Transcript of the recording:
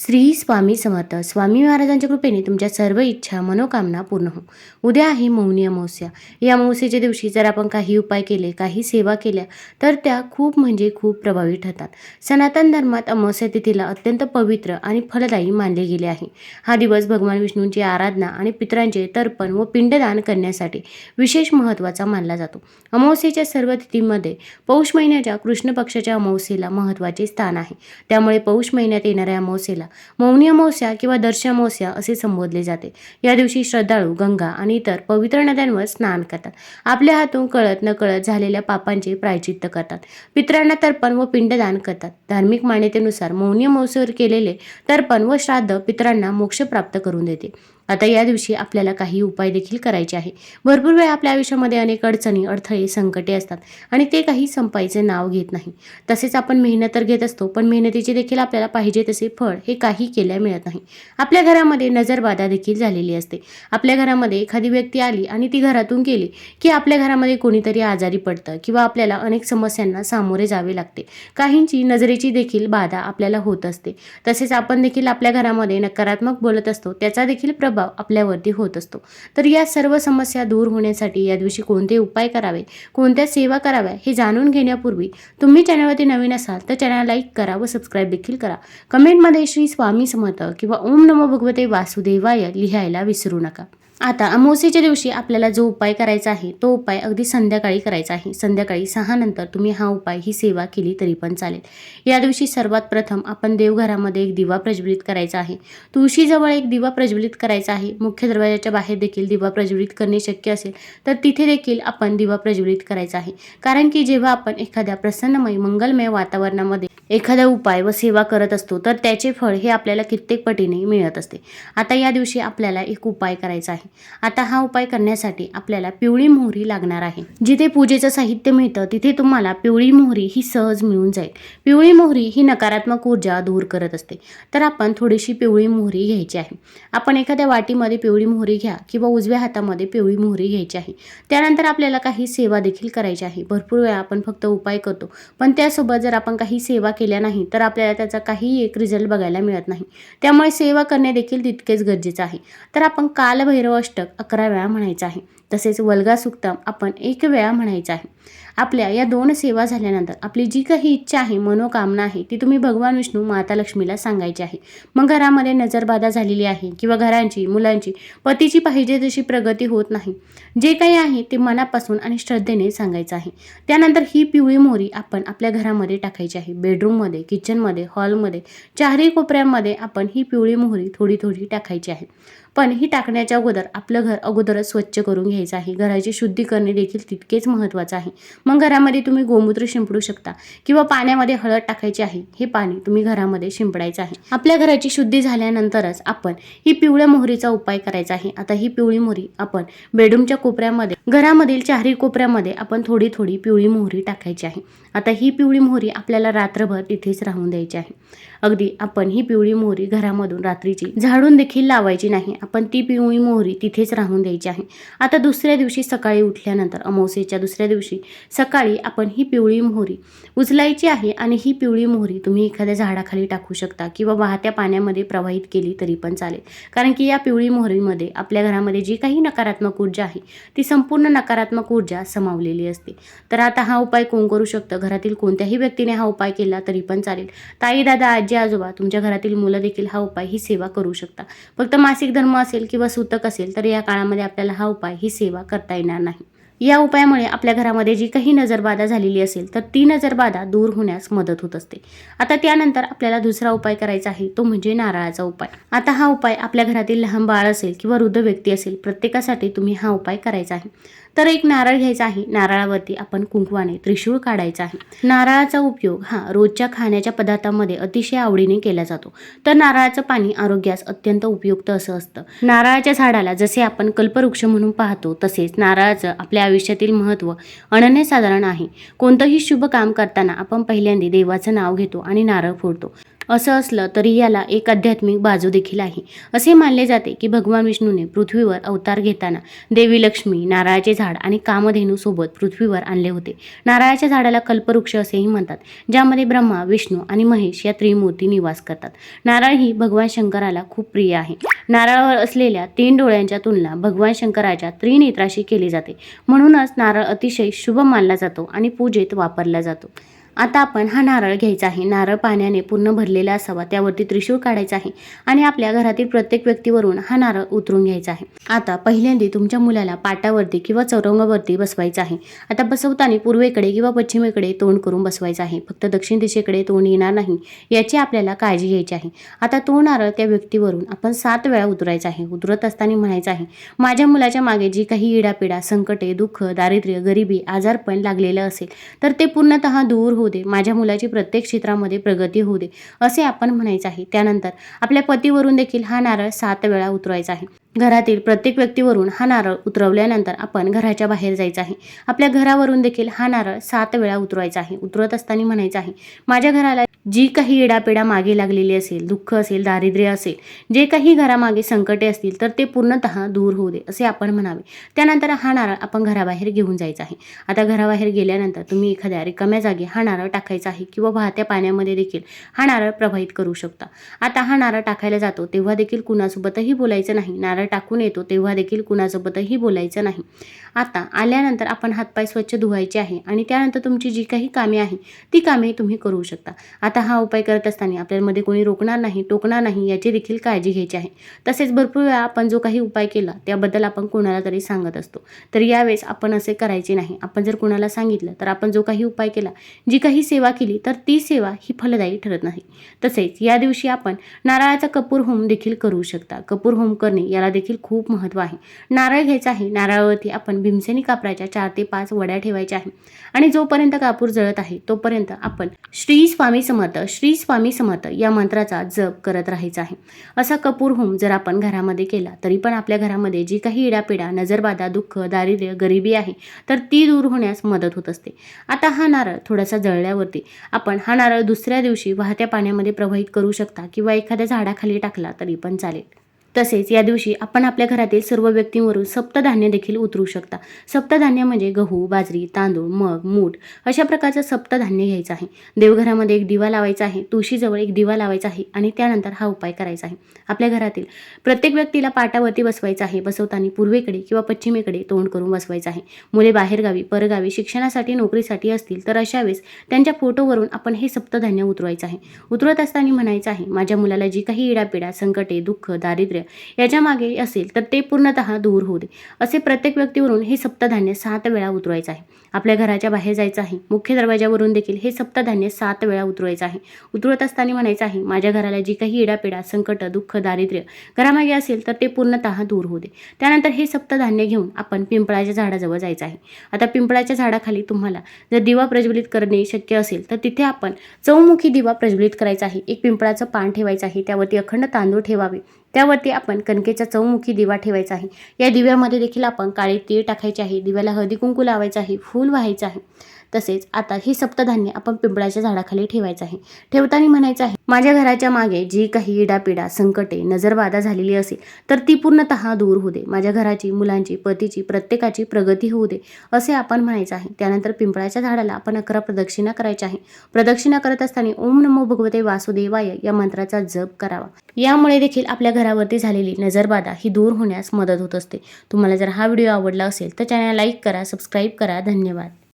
श्री स्वामी समर्थ. स्वामी महाराजांच्या कृपेने तुमच्या सर्व इच्छा मनोकामना पूर्ण हो. उद्या आहे मौनी अमावस्या. या अमावस्येच्या दिवशी जर आपण काही उपाय केले काही सेवा केल्या तर त्या खूप म्हणजे खूप प्रभावी ठरतात. सनातन धर्मात अमावस्या तिथीला अत्यंत पवित्र आणि फलदायी मानले गेले आहे. हा दिवस भगवान विष्णूंची आराधना आणि पितरांचे तर्पण व पिंडदान करण्यासाठी विशेष महत्त्वाचा मानला जातो. अमावस्येच्या सर्व तिथीमध्ये पौष महिन्याच्या कृष्ण पक्षाच्या अमावस्येला महत्त्वाचे स्थान आहे. त्यामुळे पौष महिन्यात येणाऱ्या अमावस्येला मौनी अमावस्या किंवा दर्श अमावस्या असे संबोधले जाते. या दिवशी श्रद्धाळू गंगा आणि इतर पवित्र नद्यांवर स्नान करतात. आपल्या हातून कळत नकळत झालेल्या पापांचे प्रायचित्त करतात. पितरांना तर्पण व पिंडदान करतात. धार्मिक मान्यतेनुसार मौनी मौस्यावर केलेले तर्पण व श्राद्ध पितरांना मोक्ष प्राप्त करून देते. आता या दिवशी आपल्याला काही उपाय देखील करायचे आहे. भरपूर वेळा आपल्या आयुष्यामध्ये अनेक अडचणी अडथळे संकटे असतात आणि ते काही संपायचे नाव घेत नाही. तसेच आपण मेहनत तर घेत असतो पण मेहनतीचे देखील आपल्याला पाहिजे तसे फळ हे काही केल्या मिळत नाही. आपल्या घरामध्ये नजरबाधा देखील झालेली असते. आपल्या घरामध्ये एखादी व्यक्ती आली आणि ती घरातून गेली की आपल्या घरामध्ये कोणीतरी आजारी पडतं किंवा आपल्याला अनेक समस्यांना सामोरे जावे लागते. काहींची नजरेची देखील बाधा आपल्याला होत असते. तसेच आपण देखील आपल्या घरामध्ये नकारात्मक बोलत असतो त्याचा देखील प्रभाव आपल्यावरती होत असतो. तर या सर्व समस्या दूर होण्यासाठी या दिवशी कोणते उपाय करावे कोणत्या सेवा कराव्या हे जाणून घेण्यापूर्वी तुम्ही चॅनलवरती नवीन असाल तर चॅनल लाईक करा व सबस्क्राईब देखील करा. कमेंटमध्ये श्री स्वामी समर्थ किंवा ओम नमो भगवते वासुदेवाय लिहायला विसरू नका. आता अमावस्येच्या दिवशी आपल्याला जो उपाय करायचा आहे तो उपाय अगदी संध्याकाळी करायचा आहे. संध्याकाळी सहा नंतर तुम्ही हा उपाय ही सेवा केली तरी पण चालेल. या दिवशी सर्वात प्रथम आपण देवघरामध्ये एक दिवा प्रज्वलित करायचा आहे. तुळशीजवळ एक दिवा प्रज्वलित करायचा आहे. मुख्य दरवाजाच्या बाहेर देखील दिवा प्रज्वलित करणे शक्य असेल तर तिथे देखील आपण दिवा प्रज्वलित करायचा आहे. कारण की जेव्हा आपण एखाद्या प्रसन्नमय मंगलमय वातावरणामध्ये एखादा उपाय व सेवा करत असतो तर त्याचे फळ हे आपल्याला कित्येक पटीने मिळत असते. आता या दिवशी आपल्याला एक उपाय करायचा आहे. आता हा उपाय करण्यासाठी आपल्याला पिवळी मोहरी लागणार आहे. जिथे पूजेचं साहित्य मिळतं तिथे तुम्हाला पिवळी मोहरी ही सहज मिळून जाईल. पिवळी मोहरी ही नकारात्मक ऊर्जा दूर करत असते. तर आपण थोडीशी पिवळी मोहरी घ्यायची आहे. आपण एखाद्या वाटीमध्ये पिवळी मोहरी घ्या किंवा उजव्या हातामध्ये पिवळी मोहरी घ्यायची आहे. त्यानंतर आपल्याला काही सेवा देखील करायची आहे. भरपूर वेळा आपण फक्त उपाय करतो. पण त्यासोबत जर आपण काही सेवा केल्या नाही तर आपल्याला त्याचा काही एक रिझल्ट बघायला मिळत नाही. त्यामुळे सेवा करणे देखील तितकेच गरजेचं आहे. तर आपण कालभैरव अष्टक अकरा वेळा म्हणायचं आहे. तसेच वल्गा सुक्तम आपण एक वेळा म्हणायचं आहे. आपल्या या दोन सेवा झाल्यानंतर आपली जी काही इच्छा आहे मनोकामना आहे ती तुम्ही भगवान विष्णू माता लक्ष्मीला सांगायची आहे. मग घरामध्ये नजरबाधा झालेली आहे किंवा घरांची मुलांची पतीची पाहिजे तशी प्रगती होत नाही. जे काही आहे ते मनापासून आणि श्रद्धेने सांगायचं आहे. त्यानंतर ही पिवळी मोहरी आपण आपल्या घरामध्ये टाकायची आहे. बेडरूममध्ये किचनमध्ये हॉलमध्ये चारही कोपऱ्यांमध्ये आपण ही पिवळी मोहरी थोडी थोडी टाकायची आहे. पण ही टाकण्याच्या अगोदर आपलं घर अगोदरच स्वच्छ करून घ्यायचं आहे. घराची शुद्धी करणे देखील तितकेच महत्त्वाचं आहे. मग घरामध्ये तुम्ही गोमूत्र शिंपडू शकता किंवा पाण्यामध्ये हळद टाकायची आहे हे पाणी तुम्ही घरामध्ये शिंपडायचं आहे. आपल्या घराची शुद्धी झाल्यानंतरच आपण ही पिवळ्या मोहरीचा उपाय करायचा आहे. आता ही पिवळी मोहरी आपण बेडरूमच्या कोपऱ्यामध्ये घरामधील चारही कोपऱ्यामध्ये आपण थोडी थोडी पिवळी मोहरी टाकायची आहे. आता ही पिवळी मोहरी आपल्याला रात्रभर तिथेच राहून द्यायची आहे. अगदी आपण ही पिवळी मोहरी घरामधून रात्रीची झाडून देखील लावायची नाही. आपण ती पिवळी मोहरी तिथेच राहून द्यायची आहे. आता दुसऱ्या दिवशी सकाळी उठल्यानंतर अमावस्येच्या दुसऱ्या दिवशी सकाळी आपण ही पिवळी मोहरी उचलायची आहे आणि ही पिवळी मोहरी तुम्ही एखाद्या झाडाखाली टाकू शकता किंवा वाहत्या पाण्यामध्ये प्रवाहित केली तरी पण चालेल. कारण की या पिवळी मोहरीमध्ये आपल्या घरामध्ये जी काही नकारात्मक ऊर्जा आहे ती संपूर्ण नकारात्मक ऊर्जा समावलेली असते. तर आता हा उपाय कोण करू शकतं? घरातील कोणत्याही व्यक्तीने हा उपाय केला तरी पण चालेल. ताई दादा आजी आजोबा तुमच्या घरातील मुलं देखील हा उपाय ही सेवा करू शकता. फक्त मासिक धर्म असेल किंवा सूतक असेल तर या काळामध्ये आपल्याला हा उपाय ही सेवा करता येणार नाही. या उपायामुळे आपल्या घरामध्ये जी काही नजरबाधा झालेली असेल तर ती नजरबाधा दूर होण्यास मदत होत असते. आता त्यानंतर आपल्याला दुसरा उपाय करायचा आहे तो म्हणजे नारळाचा उपाय. आता हा उपाय आपल्या घरातील लहान बाळ असेल किंवा वृद्ध व्यक्ती असेल प्रत्येकासाठी तुम्ही हा उपाय करायचा आहे. तर एक नारळ घ्यायचा आहे. नारळावरती आपण कुंकवाने त्रिशूळ काढायचा आहे. नारळाचा उपयोग हा रोजच्या खाण्याच्या पदार्थांमध्ये अतिशय आवडीने केला जातो. तर नारळाचं पाणी आरोग्यास अत्यंत उपयुक्त असं असतं. नारळाच्या झाडाला जसे आपण कल्पवृक्ष म्हणून पाहतो तसेच नारळाचं आपल्या आयुष्यातील महत्त्व अनन्यसाधारण आहे. कोणतंही शुभ काम करताना आपण पहिल्यांदा देवाचं नाव घेतो आणि नारळ फोडतो. असं असलं तरी याला एक आध्यात्मिक बाजू देखील आहे. असे मानले जाते की भगवान विष्णूने पृथ्वीवर अवतार घेताना देवी लक्ष्मी नारळाचे झाड आणि कामधेनूसोबत पृथ्वीवर आणले होते. नारळाच्या झाडाला कल्पवृक्ष असेही म्हणतात ज्यामध्ये ब्रह्मा विष्णू आणि महेश या त्रिमूर्ती निवास करतात. नारळ ही भगवान शंकराला खूप प्रिय आहे. नारळावर असलेल्या तीन डोळ्यांच्या तुलना भगवान शंकराच्या त्रिनेत्राशी केली जाते. म्हणूनच नारळ अतिशय शुभ मानला जातो आणि पूजेत वापरला जातो. आता आपण हा नारळ घ्यायचा आहे. नारळ पाण्याने पूर्ण भरलेला असावा. त्यावरती त्रिशूळ काढायचा आहे आणि आपल्या घरातील प्रत्येक व्यक्तीवरून हा नारळ उतरून घ्यायचा आहे. आता पहिल्यांदा तुमच्या मुलाला पाटावरती किंवा चौरंगावरती बसवायचं आहे. आता बसवताना पूर्वेकडे किंवा पश्चिमेकडे तोंड करून बसवायचं आहे. फक्त दक्षिण दिशेकडे तोंड येणार नाही याची आपल्याला काळजी घ्यायची आहे. आता तो नारळ त्या व्यक्तीवरून आपण सात वेळा उतरायचा आहे. उतरत असताना म्हणायचं आहे माझ्या मुलाच्या मागे जी काही इडापिडा संकटे दुःख दारिद्र्य गरिबी आजारपण लागलेलं असेल तर ते पूर्णतः दूर होऊ दे माझ्या मुलाची प्रत्येक क्षेत्रामध्ये प्रगती होऊ दे असे आपण म्हणायचं आहे. त्यानंतर आपल्या पतीवरून देखील हा नारळ सात वेळा उतरवायचा आहे. घरातील प्रत्येक व्यक्तीवरून हा नारळ उतरवल्यानंतर आपण घराच्या बाहेर जायचं आहे. आपल्या घरावरून देखील हा नारळ सात वेळा उतरवायचा आहे. उतरवत असताना म्हणायचं आहे माझ्या घराला जी काही इडापेडा मागे लागलेली असेल दुःख असेल दारिद्र्य असेल जे काही घरामागे संकटे असतील तर ते पूर्णतः दूर होऊ दे असे आपण म्हणावे. त्यानंतर हा नारळ आपण घराबाहेर घेऊन जायचा आहे. आता घराबाहेर गेल्यानंतर तुम्ही एखाद्या रिकाम्या जागी हा नारळ टाकायचा आहे किंवा वाहत्या पाण्यामध्ये देखील हा नारळ प्रवाहित करू शकता. आता हा नारळ टाकायला जातो तेव्हा देखील कुणासोबतही बोलायचं नाही. नारळ टाकून येतो तेव्हा देखील कुणासोबतही बोलायचं नाही. आता आल्यानंतर आपण हातपाय स्वच्छ धुवायचे आहे आणि त्यानंतर तुमची जी काही कामे आहे ती कामे तुम्ही करू शकता. आता हा उपाय करत असताना आपल्यामध्ये कोणी रोखणार नाही टोकणार नाही याची देखील काळजी घ्यायची आहे. तसेच भरपूर वेळा आपण जो काही उपाय केला त्याबद्दल आपण कोणाला तरी सांगत असतो. तर यावेळेस आपण असे करायचे नाही. आपण जर कोणाला सांगितलं तर आपण जो काही उपाय केला जी काही सेवा केली तर ती सेवा ही फलदायी ठरत नाही. तसेच या दिवशी आपण नारळाचा कपूर होम देखील करू शकता. कपूर होम करणे याला देखील खूप महत्त्व आहे. नारळ घ्यायचा आहे नारळावरती आपण भीमसेनी कापराच्या चार ते पाच वड्या ठेवायच्या आहे आणि जोपर्यंत कापूर जळत आहे तोपर्यंत आपण श्री स्वामी समर्थ श्री स्वामी समर्थ या मंत्राचा जप करत राहायचा आहे. असा कपूर होम जर आपण घरामध्ये केला तरी पण आपल्या घरामध्ये जी काही इडापिडा नजरबाधा दुःख दारिद्र्य गरिबी आहे तर ती दूर होण्यास मदत होत असते. आता हा नारळ थोडासा जळल्यावरती आपण हा नारळ दुसऱ्या दिवशी वाहत्या पाण्यामध्ये प्रवाहित करू शकता किंवा एखाद्या झाडाखाली टाकला तरी पण चालेल. तसेच या दिवशी आपण आपल्या घरातील सर्व व्यक्तींवरून सप्तधान्य देखील उतरू शकता. सप्तधान्य म्हणजे गहू बाजरी तांदूळ मग मूठ अशा प्रकारचं सप्तधान्य घ्यायचं आहे. देवघरामध्ये एक दिवा लावायचा आहे तुळशीजवळ एक दिवा लावायचा आहे आणि त्यानंतर हा उपाय करायचा आहे. आपल्या घरातील प्रत्येक व्यक्तीला पाटावरती बसवायचं आहे बसवताना पूर्वेकडे किंवा पश्चिमेकडे तोंड करून बसवायचं आहे. मुले बाहेरगावी परगावी शिक्षणासाठी नोकरीसाठी असतील तर अशा वेळेस त्यांच्या फोटोवरून आपण हे सप्तधान्य उतरवायचं आहे. उतरवत असताना म्हणायचं आहे माझ्या मुलाला जी काही इडापिडा संकटे दुःख दारिद्र्य याच्या मागे असेल तर ते पूर्णतः दूर होऊ दे. असे प्रत्येक व्यक्तीवरून हे सप्तधान्य सात वेळा उतरवायचं आहे. आपल्या घराच्या बाहेर जायचं आहे. मुख्य दरवाजावरून देखील हे सप्तधान्य सात वेळा उतरवायचं आहे. उतरवत असताना म्हणायचं आहे माझ्या घराला जी काही इडापिडा संकट दुःख दारिद्र्य घरामागे असेल तर ते पूर्णतः दूर होऊ दे. त्यानंतर हे सप्तधान्य घेऊन आपण पिंपळाच्या झाडाजवळ जायचं आहे. आता पिंपळाच्या झाडाखाली तुम्हाला जर दिवा प्रज्वलित करणे शक्य असेल तर तिथे आपण चौमुखी दिवा प्रज्वलित करायचा आहे. एक पिंपळाचं पान ठेवायचं आहे. त्यावरती अखंड तांदूळ ठेवावे. त्यावरती आपण कणकेचा चौमुखी दिवा ठेवायचा आहे. या दिव्यामध्ये देखील आपण काळे तीळ टाकायचे आहे. दिव्याला हळदी कुंकू लावायचं आहे. फूल व्हायचं आहे. तसेच आता ही सप्तधान्य आपण पिंपळाच्या झाडाखाली ठेवायचं आहे. ठेवताना म्हणायचं आहे माझ्या घराच्या मागे जी काही इडापिडा संकटे नजरबाधा झालेली असेल तर ती पूर्णतः दूर होऊ दे. माझ्या घराची मुलांची पतीची प्रत्येकाची प्रगती होऊ दे. असे आपण म्हणायचं आहे. त्यानंतर पिंपळाच्या झाडाला आपण अकरा प्रदक्षिणा करायच्या आहे. प्रदक्षिणा करत असताना ओम नमो भगवते वासुदेवाय या मंत्राचा जप करावा. यामुळे देखील आपल्या घरावरती झालेली नजरबाधा ही दूर होण्यास मदत होत असते. तुम्हाला जर हा व्हिडिओ आवडला असेल तर चॅनल लाईक करा सबस्क्राईब करा. धन्यवाद.